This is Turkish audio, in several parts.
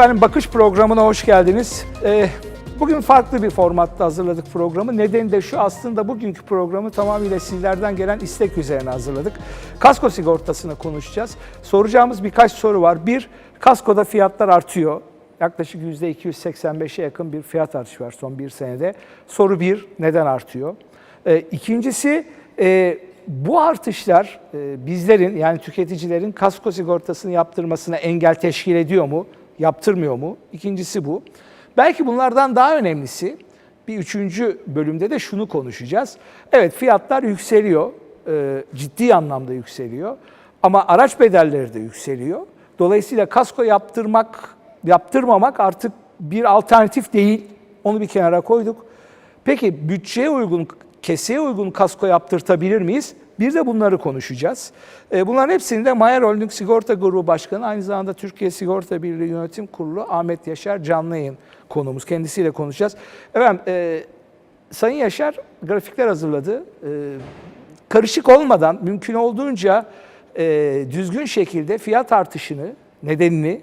Efendim Bakış programına hoş geldiniz. Ee, bugün farklı bir formatta hazırladık programı. Nedeni de şu aslında bugünkü programı tamamıyla sizlerden gelen istek üzerine hazırladık. Kasko sigortasını konuşacağız. Soracağımız birkaç soru var. Bir, kaskoda fiyatlar artıyor. Yaklaşık %285'e yakın bir fiyat artışı var son bir senede. Soru bir, neden artıyor? Ee, ikincisi, e, bu artışlar e, bizlerin yani tüketicilerin kasko sigortasını yaptırmasına engel teşkil ediyor mu? Yaptırmıyor mu? İkincisi bu. Belki bunlardan daha önemlisi bir üçüncü bölümde de şunu konuşacağız. Evet fiyatlar yükseliyor. e, Ciddi anlamda yükseliyor. Ama araç bedelleri de yükseliyor. Dolayısıyla kasko yaptırmak, yaptırmamak artık bir alternatif değil. Onu bir kenara koyduk. Peki bütçeye uygun, keseye uygun kasko yaptırtabilir miyiz? Bir de bunları konuşacağız. E, Bunların hepsini de Mayer Holding Sigorta Grubu Başkanı, aynı zamanda Türkiye Sigorta Birliği Yönetim Kurulu Ahmet Yaşar canlı yayın konuğumuz. Kendisiyle konuşacağız. Efendim, e, Sayın Yaşar grafikler hazırladı. E, karışık olmadan mümkün olduğunca e, düzgün şekilde fiyat artışını, nedenini,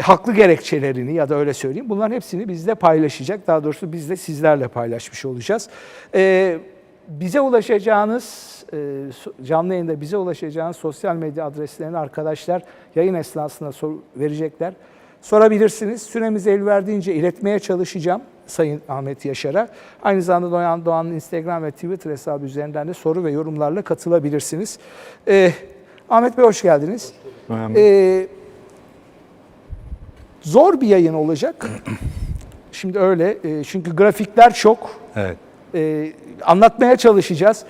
haklı gerekçelerini ya da öyle söyleyeyim bunların hepsini bizle paylaşacak. Daha doğrusu biz de sizlerle paylaşmış olacağız. Ee, bize ulaşacağınız, e, canlı yayında bize ulaşacağınız sosyal medya adreslerini arkadaşlar yayın esnasında sor- verecekler. Sorabilirsiniz. Süremiz el verdiğince iletmeye çalışacağım Sayın Ahmet Yaşar'a. Aynı zamanda Doğan Doğan'ın Instagram ve Twitter hesabı üzerinden de soru ve yorumlarla katılabilirsiniz. Ee, Ahmet Bey hoş geldiniz. Ee, zor bir yayın olacak. Şimdi öyle e, çünkü grafikler çok. Evet. E, anlatmaya çalışacağız.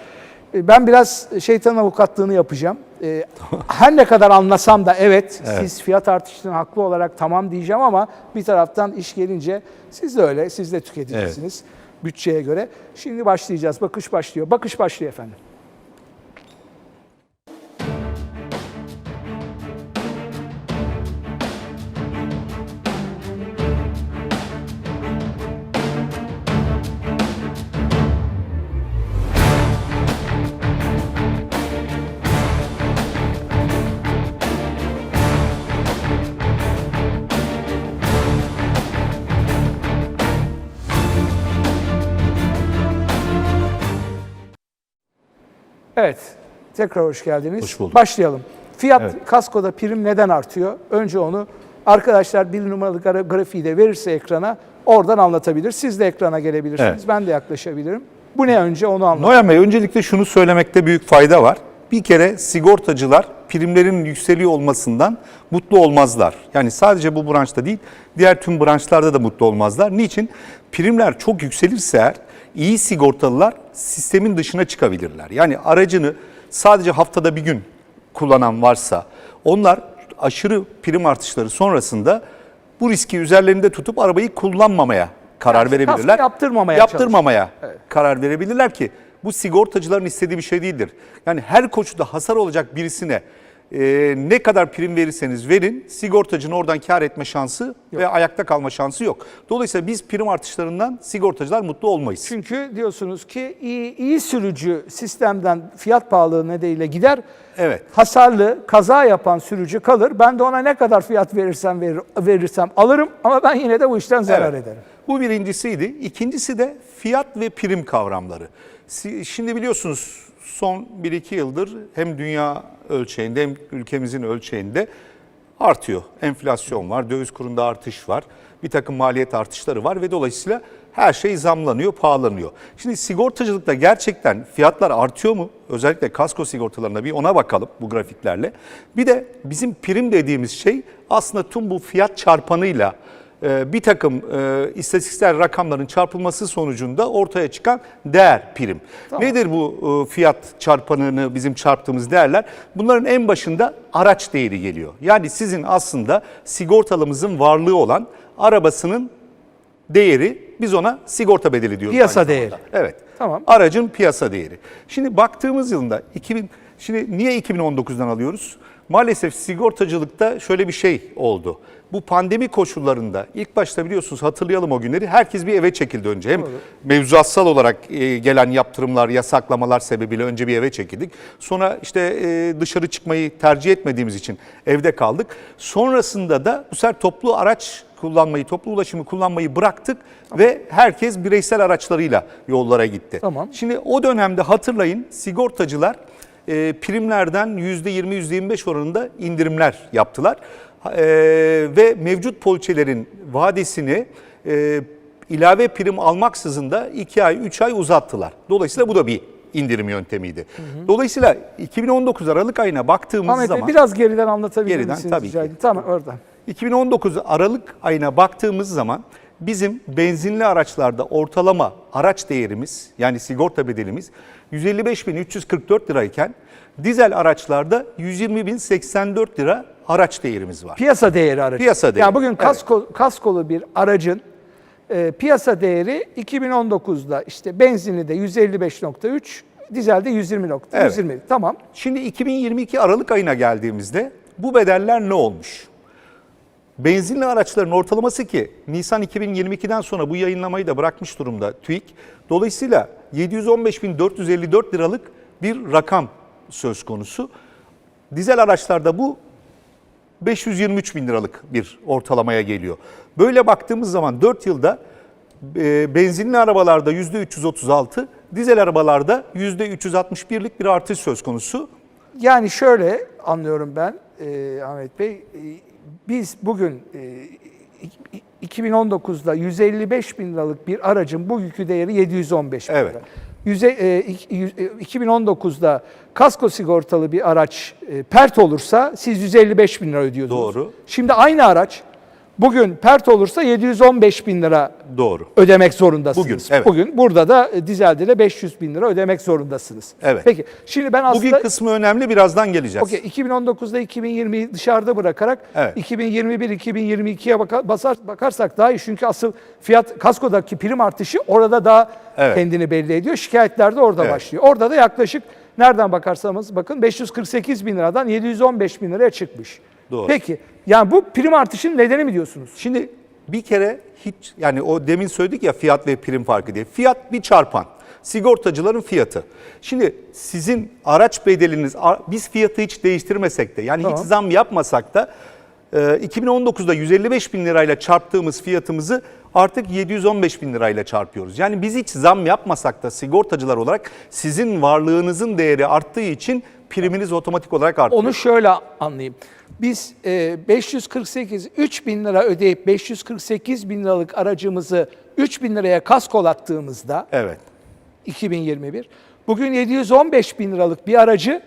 E, ben biraz şeytan avukatlığını yapacağım. E, her ne kadar anlasam da evet, siz fiyat artışının haklı olarak tamam diyeceğim ama bir taraftan iş gelince siz de öyle, siz de tüketicisiniz bütçeye göre. Şimdi başlayacağız. Bakış başlıyor. Bakış başlıyor efendim. Evet, tekrar hoş geldiniz. Hoş bulduk. Başlayalım. Fiyat Evet. kaskoda prim neden artıyor? Önce onu arkadaşlar bir numaralı gra- grafiği de verirse ekrana oradan anlatabilir. Siz de ekrana gelebilirsiniz. Evet. Ben de yaklaşabilirim. Bu ne önce onu anlat. Noyan Bey öncelikle şunu söylemekte büyük fayda var. Bir kere sigortacılar primlerin yükseliyor olmasından mutlu olmazlar. Yani sadece bu branşta değil, diğer tüm branşlarda da mutlu olmazlar. Niçin? Primler çok yükselirse eğer iyi sigortalılar sistemin dışına çıkabilirler. Yani aracını sadece haftada bir gün kullanan varsa onlar aşırı prim artışları sonrasında bu riski üzerlerinde tutup arabayı kullanmamaya karar Kask- verebilirler. yaptırmamaya Yaptırmamaya karar verebilirler ki bu sigortacıların istediği bir şey değildir. Yani her koşulda hasar olacak birisine e, ne kadar prim verirseniz verin sigortacının oradan kar etme şansı ve ayakta kalma şansı yok. Dolayısıyla biz prim artışlarından sigortacılar mutlu olmayız. Çünkü diyorsunuz ki iyi, iyi sürücü sistemden fiyat pahalılığı nedeniyle gider. Evet. Hasarlı, kaza yapan sürücü kalır. Ben de ona ne kadar fiyat verirsem verir, verirsem alırım ama ben yine de bu işten zarar Evet. ederim. Bu birincisiydi. İkincisi de fiyat ve prim kavramları. Şimdi biliyorsunuz son 1-2 yıldır hem dünya ölçeğinde hem ülkemizin ölçeğinde artıyor. Enflasyon var, döviz kurunda artış var, bir takım maliyet artışları var ve dolayısıyla her şey zamlanıyor, pahalanıyor. Şimdi sigortacılıkta gerçekten fiyatlar artıyor mu? Özellikle kasko sigortalarına bir ona bakalım bu grafiklerle. Bir de bizim prim dediğimiz şey aslında tüm bu fiyat çarpanıyla bir takım e, istatistiksel rakamların çarpılması sonucunda ortaya çıkan değer prim. Nedir bu e, fiyat çarpanını bizim çarptığımız değerler? Bunların en başında araç değeri geliyor. Yani sizin aslında sigortalımızın varlığı olan arabasının değeri biz ona sigorta bedeli diyoruz. Piyasa değeri. Evet. Tamam. Aracın piyasa değeri. Şimdi baktığımız yılında 2000 şimdi niye 2019'dan alıyoruz? Maalesef sigortacılıkta şöyle bir şey oldu. Bu pandemi koşullarında ilk başta biliyorsunuz hatırlayalım o günleri. Herkes bir eve çekildi önce. Hem mevzuatsal olarak e, gelen yaptırımlar, yasaklamalar sebebiyle önce bir eve çekildik. Sonra işte e, dışarı çıkmayı tercih etmediğimiz için evde kaldık. Sonrasında da bu sefer toplu araç kullanmayı, toplu ulaşımı kullanmayı bıraktık ve herkes bireysel araçlarıyla yollara gitti. Tamam. Şimdi o dönemde hatırlayın sigortacılar e, primlerden %20, %25 oranında indirimler yaptılar. E, ve mevcut poliçelerin vadesini e, ilave prim almaksızın da 2 ay, 3 ay uzattılar. Dolayısıyla bu da bir indirim yöntemiydi. Dolayısıyla 2019 Aralık ayına baktığımız Ahmet Bey zaman... biraz geriden anlatabilir Geriden, misiniz? tabii rica ki. Tamam oradan. 2019 Aralık ayına baktığımız zaman bizim benzinli araçlarda ortalama araç değerimiz yani sigorta bedelimiz 155.344 lirayken dizel araçlarda 120.084 lira araç değerimiz var. Piyasa değeri aracı. Piyasa değeri, Yani bugün evet. kasko, kaskolu bir aracın e, piyasa değeri 2019'da işte benzinli de 155.3, dizelde 120.120. Evet. 120. Tamam. Şimdi 2022 Aralık ayına geldiğimizde bu bedeller ne olmuş? Benzinli araçların ortalaması ki Nisan 2022'den sonra bu yayınlamayı da bırakmış durumda TÜİK. Dolayısıyla 715.454 liralık bir rakam söz konusu. Dizel araçlarda bu 523 bin liralık bir ortalamaya geliyor. Böyle baktığımız zaman 4 yılda e, benzinli arabalarda %336, dizel arabalarda %361'lik bir artış söz konusu. Yani şöyle anlıyorum ben e, Ahmet Bey. e, biz bugün e, 2019'da 155 bin liralık bir aracın bugünkü değeri 715 bin Evet. lira. Yüze, e, ik- yüz- e, 2019'da kasko sigortalı bir araç e, pert olursa siz 155 bin lira ödüyordunuz. Doğru. Şimdi aynı araç bugün pert olursa 715 bin lira Doğru. ödemek zorundasınız. Bugün, evet. Bugün burada da e, dizelde de 500 bin lira ödemek zorundasınız. Evet. Peki şimdi ben aslında... Bugün kısmı önemli birazdan geleceğiz. Okey 2019'da 2020'yi dışarıda bırakarak Evet. 2021-2022'ye baka- basar, bakarsak daha iyi. Çünkü asıl fiyat kaskodaki prim artışı orada daha Evet. kendini belli ediyor. Şikayetler de orada Evet. başlıyor. Orada da yaklaşık nereden bakarsanız bakın 548 bin liradan 715 bin liraya çıkmış. Doğru. Peki yani bu prim artışının nedeni mi diyorsunuz? Şimdi bir kere hiç yani o demin söyledik ya fiyat ve prim farkı diye. Fiyat bir çarpan. Sigortacıların fiyatı. Şimdi sizin araç bedeliniz biz fiyatı hiç değiştirmesek de yani Tamam. hiç zam yapmasak da e, 2019'da 155 bin lirayla çarptığımız fiyatımızı artık 715 bin lirayla çarpıyoruz. Yani biz hiç zam yapmasak da sigortacılar olarak sizin varlığınızın değeri arttığı için priminiz otomatik olarak artıyor. Onu şöyle anlayayım. Biz e, 548, 3 bin lira ödeyip 548 bin liralık aracımızı 3 bin liraya kaskolattığımızda Evet. 2021, bugün 715 bin liralık bir aracı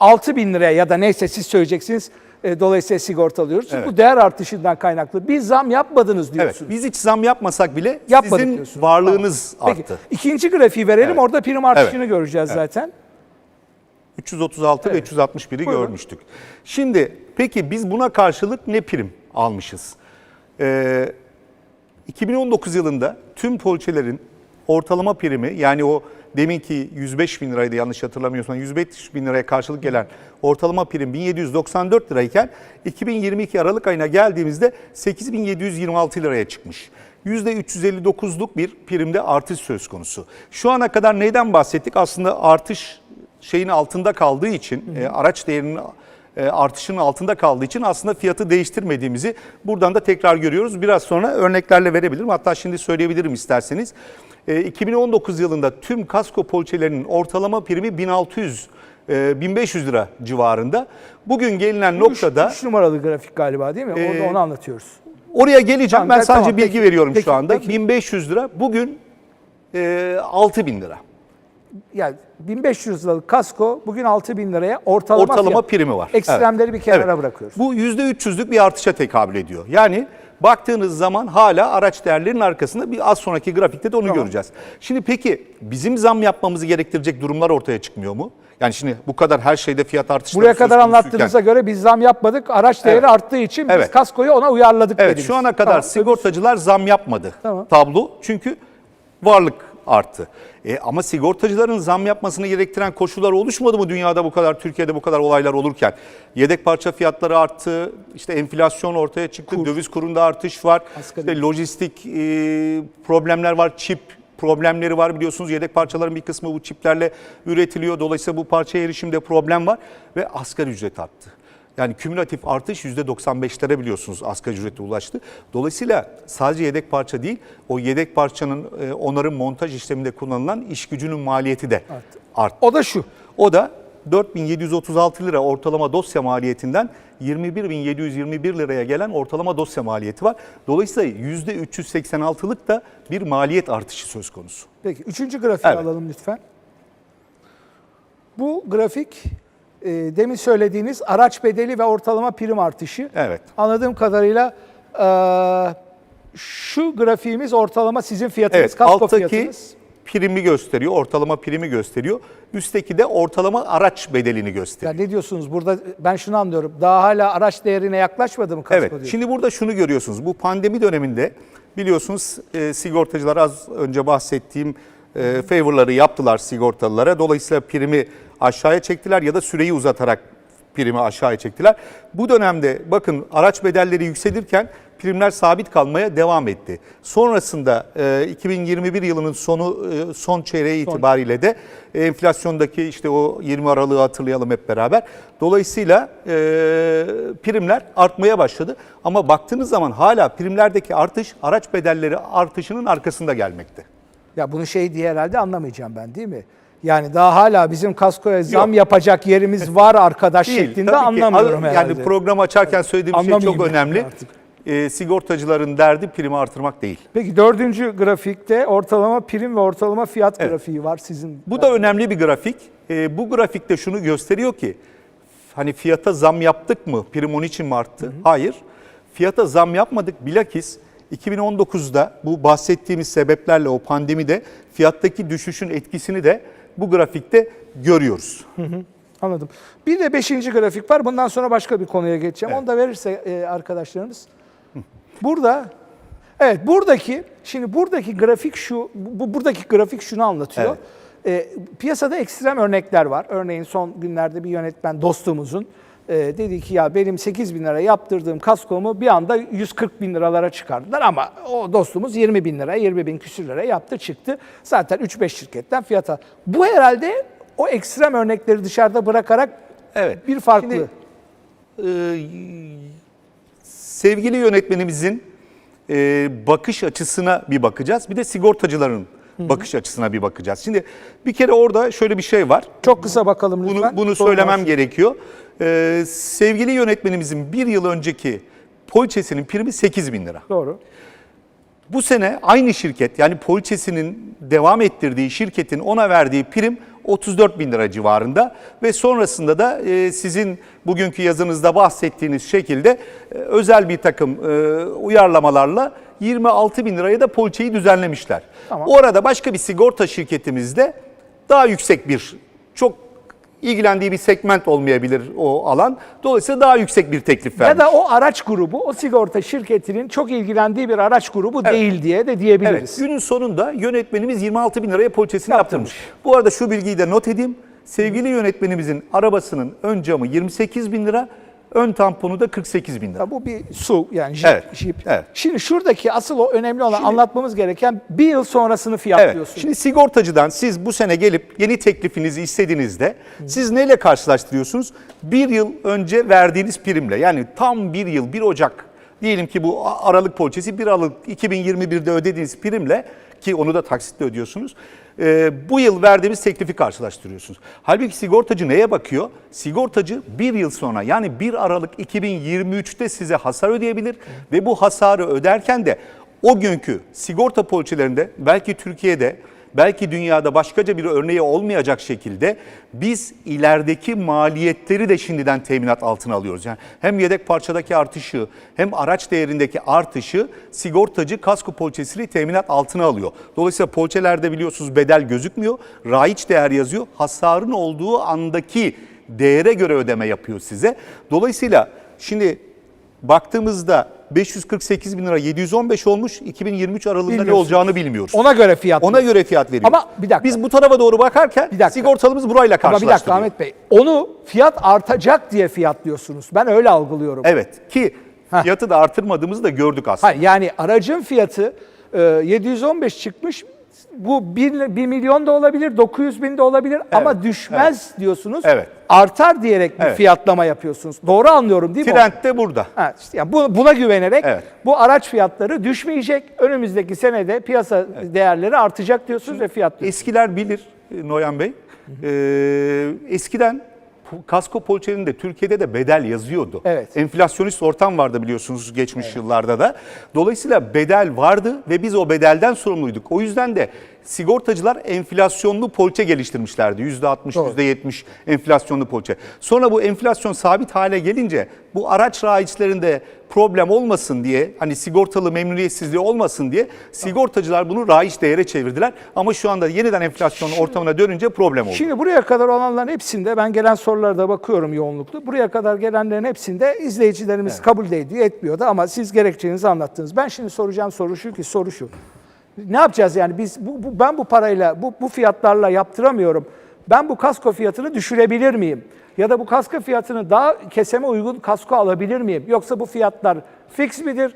6 bin liraya ya da neyse siz söyleyeceksiniz e, dolayısıyla sigortalıyoruz. Evet. Bu değer artışından kaynaklı. Bir zam yapmadınız Evet. diyorsunuz. Biz hiç zam yapmasak bile Yapmadık sizin diyorsunuz. varlığınız Tamam. arttı. Peki ikinci grafiği verelim Evet. orada prim artışını göreceğiz zaten. 336 ve 361'i Buyurun. görmüştük. Şimdi peki biz buna karşılık ne prim almışız? Ee, 2019 yılında tüm poliçelerin ortalama primi yani o deminki 105 bin liraydı yanlış hatırlamıyorsam 105 bin liraya karşılık gelen ortalama prim 1794 lirayken 2022 Aralık ayına geldiğimizde 8726 liraya çıkmış. %359'luk bir primde artış söz konusu. Şu ana kadar neyden bahsettik? Aslında artış şeyin altında kaldığı için, e, araç değerinin e, artışının altında kaldığı için aslında fiyatı değiştirmediğimizi buradan da tekrar görüyoruz. Biraz sonra örneklerle verebilirim. Hatta şimdi söyleyebilirim isterseniz. E, 2019 yılında tüm kasko poliçelerinin ortalama primi 1600 e, 1500 lira civarında. Bugün gelinen noktada 3 numaralı grafik galiba değil mi? Orada Ee, onu anlatıyoruz. oraya geleceğim. Tamam, ben sadece tamam, bilgi peki, veriyorum peki, şu anda. peki. 1500 lira. Bugün e, 6000 lira. Yani 1500 liralık kasko bugün 6000 liraya ortalama, Ortalama fiyat. primi var. Ekstremleri Evet. bir kenara Evet. bırakıyoruz. Bu %300'lük bir artışa tekabül ediyor. Yani baktığınız zaman hala araç değerlerinin arkasında bir az sonraki grafikte de onu göreceğiz. Şimdi peki bizim zam yapmamızı gerektirecek durumlar ortaya çıkmıyor mu? Yani şimdi bu kadar her şeyde fiyat artışları Buraya kadar anlattığınıza göre biz zam yapmadık. Araç değeri Evet. arttığı için biz Evet. kaskoyu ona uyarladık Evet dediniz. şu ana kadar Tamam, sigortacılar zam yapmadı Tamam. tablo. Çünkü varlık arttı. E, ama sigortacıların zam yapmasını gerektiren koşullar oluşmadı mı dünyada bu kadar, Türkiye'de bu kadar olaylar olurken? Yedek parça fiyatları arttı, işte enflasyon ortaya çıktı, Kur. döviz kurunda artış var, Asgari işte lojistik e, problemler var, çip problemleri var biliyorsunuz. Yedek parçaların bir kısmı bu çiplerle üretiliyor. Dolayısıyla bu parçaya erişimde problem var ve asgari ücret arttı. Yani kümülatif artış %95'lere biliyorsunuz asgari ücrete ulaştı. Dolayısıyla sadece yedek parça değil, o yedek parçanın e, onarım montaj işleminde kullanılan iş gücünün maliyeti de Arttı. arttı. O da şu. O da 4736 lira ortalama dosya maliyetinden 21721 liraya gelen ortalama dosya maliyeti var. Dolayısıyla %386'lık da bir maliyet artışı söz konusu. Peki üçüncü grafiği Evet. alalım lütfen. Bu grafik e, demin söylediğiniz araç bedeli ve ortalama prim artışı. Evet. Anladığım kadarıyla e, şu grafiğimiz ortalama sizin fiyatınız, Evet, kasko alttaki fiyatınız. primi gösteriyor, ortalama primi gösteriyor. Üstteki de ortalama araç bedelini Ya gösteriyor. ne diyorsunuz burada ben şunu anlıyorum. Daha hala araç değerine yaklaşmadı mı kasko Evet, diyor. şimdi burada şunu görüyorsunuz. Bu pandemi döneminde biliyorsunuz e, sigortacılar az önce bahsettiğim e, favorları yaptılar sigortalılara. Dolayısıyla primi aşağıya çektiler ya da süreyi uzatarak primi aşağıya çektiler. Bu dönemde bakın araç bedelleri yükselirken primler sabit kalmaya devam etti. Sonrasında e, 2021 yılının sonu e, son çeyreği itibariyle de enflasyondaki işte o 20 Aralık'ı hatırlayalım hep beraber. Dolayısıyla e, primler artmaya başladı. Ama baktığınız zaman hala primlerdeki artış araç bedelleri artışının arkasında gelmekte. Ya bunu şey diye herhalde anlamayacağım ben değil mi? Yani daha hala bizim kaskoya zam Yok. yapacak yerimiz var arkadaş Değil, şeklinde tabii ki. anlamıyorum Yani herhalde. programı açarken söylediğim şey Anlamayayım çok yani önemli. artık. E, sigortacıların derdi primi artırmak değil. Peki dördüncü grafikte ortalama prim ve ortalama fiyat grafiği var sizin. Bu da önemli bir grafik. E, bu grafikte şunu gösteriyor ki hani fiyata zam yaptık mı? Prim onun için mi arttı? Hayır. Fiyata zam yapmadık. Bilakis 2019'da bu bahsettiğimiz sebeplerle o pandemide fiyattaki düşüşün etkisini de bu grafikte görüyoruz. Anladım. Bir de beşinci grafik var. Bundan sonra başka bir konuya geçeceğim. Onu da verirse e, arkadaşlarınız. Burada evet buradaki şimdi buradaki grafik şu bu buradaki grafik şunu anlatıyor. E, piyasada ekstrem örnekler var. Örneğin son günlerde bir yönetmen dostumuzun e, dedi ki ya benim 8 bin lira yaptırdığım kaskomu bir anda 140 bin liralara çıkardılar ama o dostumuz 20 bin lira 20 bin küsür lira yaptı çıktı. Zaten 3-5 şirketten fiyata. Bu herhalde o ekstrem örnekleri dışarıda bırakarak Evet. bir farklı. Şimdi, Ee, sevgili yönetmenimizin e, bakış açısına bir bakacağız. Bir de sigortacıların bakış açısına bir bakacağız. Şimdi bir kere orada şöyle bir şey var. Çok kısa bakalım lütfen. Bunu, bunu söylemem başlayalım. gerekiyor. Ee, sevgili yönetmenimizin bir yıl önceki poliçesinin primi 8 bin lira. Doğru. Bu sene aynı şirket yani poliçesinin devam ettirdiği şirketin ona verdiği prim 34 bin lira civarında ve sonrasında da e, sizin bugünkü yazınızda bahsettiğiniz şekilde e, özel bir takım e, uyarlamalarla 26 bin liraya da poliçeyi düzenlemişler. Tamam. O arada başka bir sigorta şirketimizde daha yüksek bir çok ilgilendiği bir segment olmayabilir o alan. Dolayısıyla daha yüksek bir teklif vermiş. Ya da o araç grubu, o sigorta şirketinin çok ilgilendiği bir araç grubu değil diye de diyebiliriz. Evet, günün sonunda yönetmenimiz 26 bin liraya poliçesini Yaptırmış. yaptırmış. Bu arada şu bilgiyi de not edeyim. Sevgili yönetmenimizin arabasının ön camı 28 bin lira, ön tamponu da 48 bin lira. Ya bu bir su yani jip. Evet, jip. evet. Şimdi şuradaki asıl o önemli olan Şimdi- anlatmamız gereken bir yıl sonrasını Evet. fiyatlıyorsun. Şimdi sigortacıdan siz bu sene gelip yeni teklifinizi istediğinizde siz neyle karşılaştırıyorsunuz? Bir yıl önce verdiğiniz primle yani tam bir yıl 1 Ocak diyelim ki bu Aralık poliçesi 1 Aralık 2021'de ödediğiniz primle ki onu da taksitle ödüyorsunuz. e, bu yıl verdiğimiz teklifi karşılaştırıyorsunuz. Halbuki sigortacı neye bakıyor? Sigortacı bir yıl sonra yani 1 Aralık 2023'te size hasar ödeyebilir ve bu hasarı öderken de o günkü sigorta poliçelerinde belki Türkiye'de belki dünyada başkaca bir örneği olmayacak şekilde biz ilerideki maliyetleri de şimdiden teminat altına alıyoruz. Yani hem yedek parçadaki artışı hem araç değerindeki artışı sigortacı kasko poliçesiyle teminat altına alıyor. Dolayısıyla poliçelerde biliyorsunuz bedel gözükmüyor. Raiç değer yazıyor. Hasarın olduğu andaki değere göre ödeme yapıyor size. Dolayısıyla şimdi baktığımızda 548 bin lira 715 olmuş. 2023 aralığında ne olacağını bilmiyoruz. Ona göre fiyat. Ona göre fiyat veriyoruz. Ama bir dakika. Biz bu tarafa doğru bakarken Bir dakika. sigortalımız burayla Ama bir karşılaştırıyor. dakika Ahmet Bey. Onu fiyat artacak diye fiyatlıyorsunuz. Ben öyle algılıyorum. Evet ki fiyatı da artırmadığımızı da gördük aslında. Hayır, yani aracın fiyatı e, 715 çıkmış. Bu 1, 1 milyon da olabilir, 900 bin de olabilir ama düşmez diyorsunuz. Evet. Artar diyerek bir Evet. fiyatlama yapıyorsunuz. Doğru anlıyorum değil mi? Trend de burada. Ha, işte yani bu- buna güvenerek Evet. bu araç fiyatları düşmeyecek. Önümüzdeki senede piyasa değerleri artacak diyorsunuz ve fiyat diyorsunuz. Eskiler bilir e, Noyan Bey. Ee, eskiden kasko poliçelerinde Türkiye'de de bedel yazıyordu. Evet. Enflasyonist ortam vardı biliyorsunuz geçmiş yıllarda da. Dolayısıyla bedel vardı ve biz o bedelden sorumluyduk. O yüzden de sigortacılar enflasyonlu poliçe geliştirmişlerdi. %60, Doğru. %70 enflasyonlu poliçe. Sonra bu enflasyon sabit hale gelince bu araç raiçlerinde problem olmasın diye hani sigortalı memnuniyetsizliği olmasın diye sigortacılar bunu raiç değere çevirdiler. Ama şu anda yeniden enflasyon ortamına dönünce problem oldu. Şimdi buraya kadar olanların hepsinde ben gelen sorulara da bakıyorum yoğunluklu. Buraya kadar gelenlerin hepsinde izleyicilerimiz kabul de ediyor, etmiyor da ama siz gerekçenizi anlattınız. Ben şimdi soracağım soru şu ki soru şu. Ne yapacağız yani biz bu, bu- ben bu parayla bu, bu fiyatlarla yaptıramıyorum. Ben bu kasko fiyatını düşürebilir miyim? Ya da bu kasko fiyatını daha keseme uygun kasko alabilir miyim? Yoksa bu fiyatlar fix midir?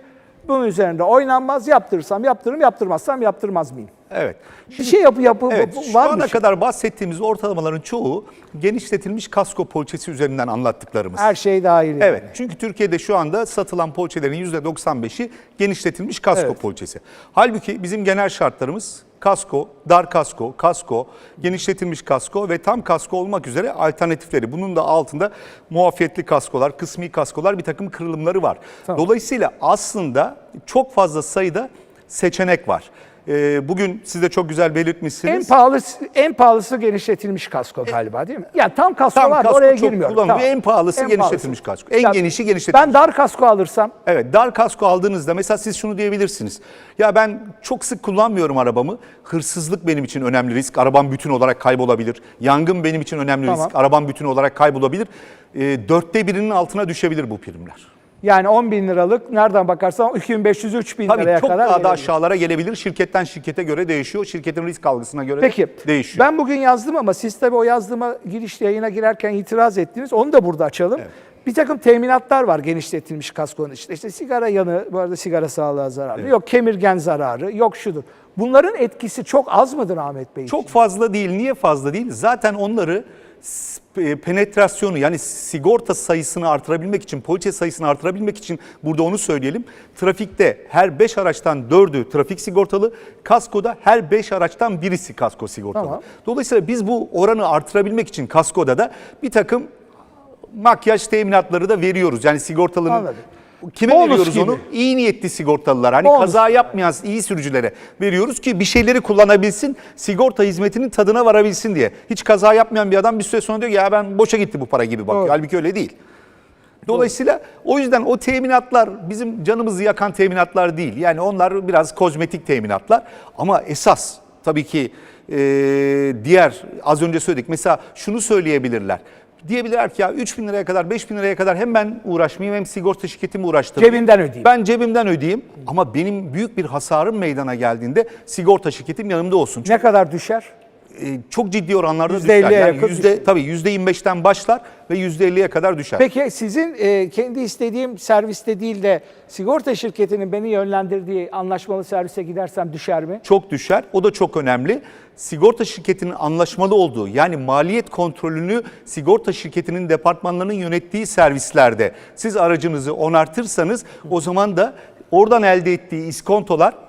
Bunun üzerinde oynanmaz. Yaptırırsam yaptırırım, yaptırmazsam yaptırmaz mıyım? Evet. Bir şey yapı yapı Evet, bu- şu ana kadar bahsettiğimiz ortalamaların çoğu genişletilmiş kasko poliçesi üzerinden anlattıklarımız. Her şey dahil. Evet. Çünkü Türkiye'de şu anda satılan poliçelerin %95'i genişletilmiş kasko Evet. poliçesi. Halbuki bizim genel şartlarımız kasko, dar kasko, kasko, genişletilmiş kasko ve tam kasko olmak üzere alternatifleri. Bunun da altında muafiyetli kaskolar, kısmi kaskolar bir takım kırılımları var. Tamam. Dolayısıyla aslında çok fazla sayıda seçenek var. Ee, bugün siz de çok güzel En belirtmişsiniz. pahalısı en pahalısı genişletilmiş kasko galiba değil mi? Ya tam kasko Tam var kasko oraya girmiyorum. kullanılıyor. En pahalısı genişletilmiş kasko. En genişi genişletilmiş. Ben dar kasko alırsam Evet dar kasko aldığınızda mesela siz şunu diyebilirsiniz. Ya ben çok sık kullanmıyorum arabamı. Hırsızlık benim için önemli risk. Arabam bütün olarak kaybolabilir. Yangın benim için önemli Tamam. risk. Arabam bütün olarak kaybolabilir. E, dörtte birinin altına düşebilir bu primler. Yani 10 bin liralık nereden bakarsan 2500-3000 bin Tabii liraya çok kadar. daha da aşağılara gelebilir. Şirketten şirkete göre değişiyor. Şirketin risk algısına göre Peki de değişiyor. ben bugün yazdım ama siz tabii o yazdığıma girişte yayına girerken itiraz ettiniz. Onu da burada açalım. Bir takım teminatlar var genişletilmiş kaskonun içinde. İşte sigara yanı, bu arada sigara sağlığa zararlı. Yok kemirgen zararı, yok şudur. Bunların etkisi çok az mıdır Ahmet Bey? Çok fazla değil. Niye fazla değil? Zaten onları penetrasyonu yani sigorta sayısını artırabilmek için, poliçe sayısını artırabilmek için burada onu söyleyelim. Trafikte her 5 araçtan 4'ü trafik sigortalı, kaskoda her 5 araçtan birisi kasko sigortalı. Tamam. Dolayısıyla biz bu oranı artırabilmek için kaskoda da bir takım makyaj teminatları da veriyoruz. Yani sigortalının Anladım. Kime Bonus veriyoruz gibi. onu? İyi niyetli sigortalılar. Hani Bonus. kaza yapmayan iyi sürücülere veriyoruz ki bir şeyleri kullanabilsin, sigorta hizmetinin tadına varabilsin diye. Hiç kaza yapmayan bir adam bir süre sonra diyor ki ya ben boşa gitti bu para gibi bakıyor. Doğru. Halbuki öyle değil. Dolayısıyla o yüzden o teminatlar bizim canımızı yakan teminatlar değil. Yani onlar biraz kozmetik teminatlar. Ama esas tabii ki e, diğer az önce söyledik. Mesela şunu söyleyebilirler. Diyebilirler ki ya 3 bin liraya kadar 5 bin liraya kadar hem ben uğraşmayayım hem sigorta şirketimi uğraştırmayayım. Cebimden ödeyeyim. Ben cebimden ödeyeyim ama benim büyük bir hasarım meydana geldiğinde sigorta şirketim yanımda olsun. Ne kadar düşer? E, çok ciddi oranlarda %50'ye düşer. Yani yakın yüzde, tabii %25'ten başlar ve %50'ye kadar düşer. Peki sizin e, kendi istediğim serviste değil de sigorta şirketinin beni yönlendirdiği anlaşmalı servise gidersem düşer mi? çok düşer. O da çok önemli. Sigorta şirketinin anlaşmalı olduğu yani maliyet kontrolünü sigorta şirketinin departmanlarının yönettiği servislerde siz aracınızı onartırsanız o zaman da oradan elde ettiği iskontolar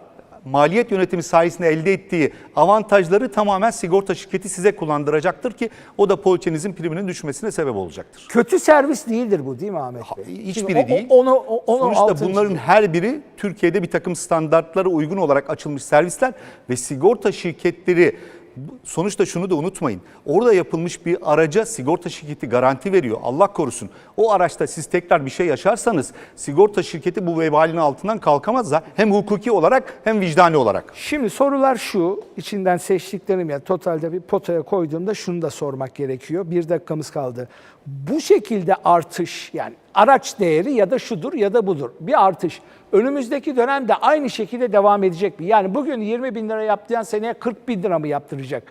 maliyet yönetimi sayesinde elde ettiği avantajları tamamen sigorta şirketi size kullandıracaktır ki o da poliçenizin priminin düşmesine sebep olacaktır. Kötü servis değildir bu değil mi Ahmet Bey? Hiçbiri Şimdi o- değil. o- Onu, o- onu Sonuçta altını bunların her biri Türkiye'de bir takım standartlara uygun olarak açılmış servisler ve sigorta şirketleri sonuçta şunu da unutmayın. Orada yapılmış bir araca sigorta şirketi garanti veriyor. Allah korusun. O araçta siz tekrar bir şey yaşarsanız sigorta şirketi bu vebalin altından kalkamaz da hem hukuki olarak hem vicdani olarak. Şimdi sorular şu, içinden seçtiklerim ya totalde bir potaya koyduğumda şunu da sormak gerekiyor. Bir dakikamız kaldı. Bu şekilde artış yani araç değeri ya da şudur ya da budur. Bir artış. Önümüzdeki dönemde aynı şekilde devam edecek mi? Yani bugün 20 bin lira yaptıran seneye 40 bin lira mı yaptıracak?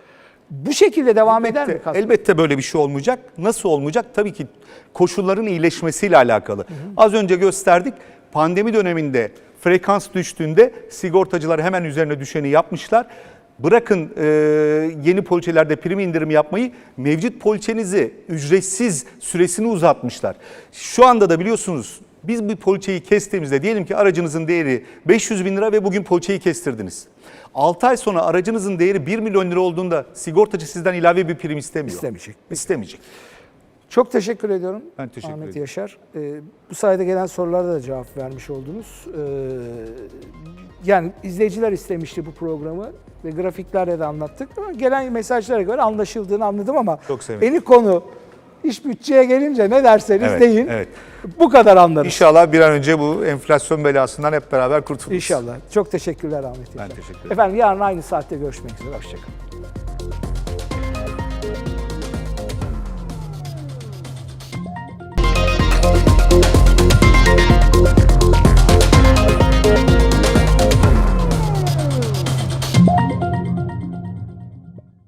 Bu şekilde devam eder mi? Elbette, kasko? elbette böyle bir şey olmayacak. Nasıl olmayacak? Tabii ki koşulların iyileşmesiyle alakalı. Az önce gösterdik. Pandemi döneminde frekans düştüğünde sigortacılar hemen üzerine düşeni yapmışlar. Bırakın e, yeni poliçelerde prim indirim yapmayı, mevcut poliçenizi ücretsiz süresini uzatmışlar. Şu anda da biliyorsunuz biz bir poliçeyi kestiğimizde diyelim ki aracınızın değeri 500 bin lira ve bugün poliçeyi kestirdiniz. 6 ay sonra aracınızın değeri 1 milyon lira olduğunda sigortacı sizden ilave bir prim istemiyor. İstemeyecek. İstemeyecek. Çok teşekkür ediyorum. Ben teşekkür Ahmet ederim. Yaşar. Ee, bu sayede gelen sorulara da cevap vermiş oldunuz. Ee, yani izleyiciler istemişti bu programı ve grafiklerle de anlattık. Ama gelen mesajlara göre anlaşıldığını anladım ama Çok sevindim. beni konu iş bütçeye gelince ne derseniz Evet, deyin. evet. Bu kadar anlarız. İnşallah bir an önce bu enflasyon belasından hep beraber kurtuluruz. İnşallah. Çok teşekkürler Ahmet Yaşar. teşekkür ederim. Efendim yarın aynı saatte görüşmek üzere. Hoşçakalın.